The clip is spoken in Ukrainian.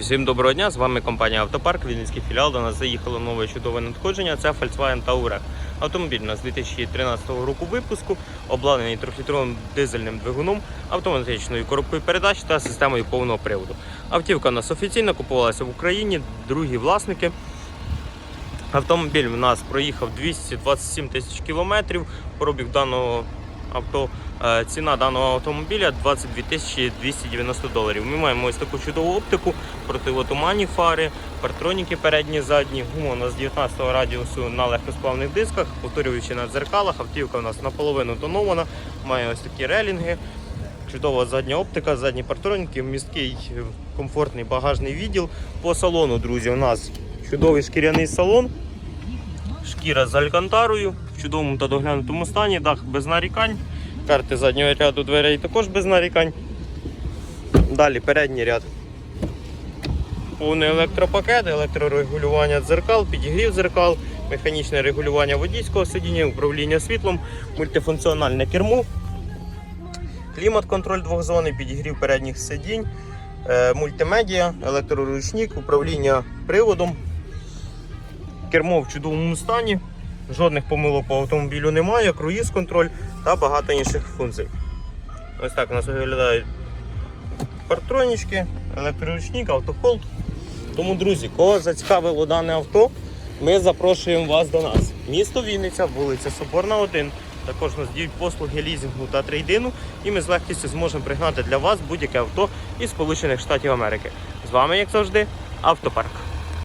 Всім доброго дня, з вами компанія Автопарк, Вінницький філіал. До нас заїхало нове чудове надходження. Це Volkswagen Touareg. Автомобіль у нас 2013 року випуску, обладнаний трьохлітровим дизельним двигуном, автоматичною коробкою передач та системою повного приводу. Автівка у нас офіційно купувалася в Україні, другі власники. Автомобіль у нас проїхав 227 тисяч кілометрів. Пробіг даного авто. е, Ціна даного автомобіля 22 290 доларів. Ми маємо ось таку чудову оптику, противотуманні фари, партроніки передні, задні. Гума у нас 19 радіусу на легкосплавних дисках, повторюючи на дзеркалах. Автівка у нас наполовину тонована, має ось такі релінги. Чудова задня оптика, задні партроніки, місткий комфортний багажний відділ. По салону, друзі, у нас чудовий шкіряний салон. Шкіра з алькантарою в чудовому та доглянутому стані, дах без нарікань. Карти заднього ряду дверей також без нарікань. Далі передній ряд. Повний електропакет, електрорегулювання дзеркал, підігрів дзеркал, механічне регулювання водійського сидіння, управління світлом, мультифункціональне кермо, клімат-контроль двохзонний, підігрів передніх сидінь, е, мультимедіа, електроручник, управління приводом, кермо в чудовому стані, жодних помилок по автомобілю немає, круїз контроль та багато інших функцій. Ось так у нас виглядають партронічки, електроручник, автохолд. Тому, друзі, кого зацікавило дане авто, ми запрошуємо вас до нас. Місто Вінниця, вулиця Соборна, 1. Також нас діють послуги лізингу та трейдину, і ми з легкістю зможемо пригнати для вас будь-яке авто із Сполучених Штатів Америки. З вами, як завжди, Автопарк.